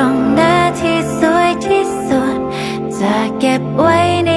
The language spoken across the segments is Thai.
ตรงหน้าที่สวยที่สุดจะเก็บไว้ใน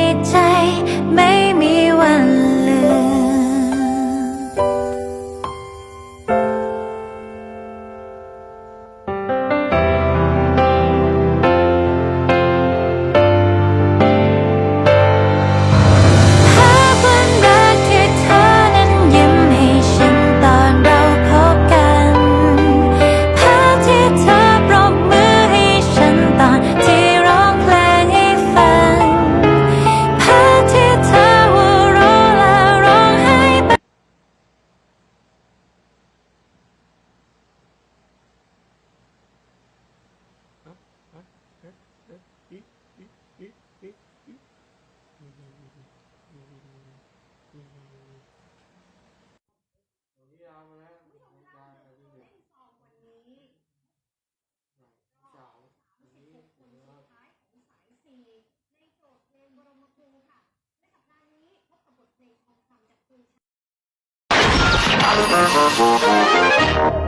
วันนี้เอามาแล้วการอะไรเนี่ยสาววันนี้ผมว่า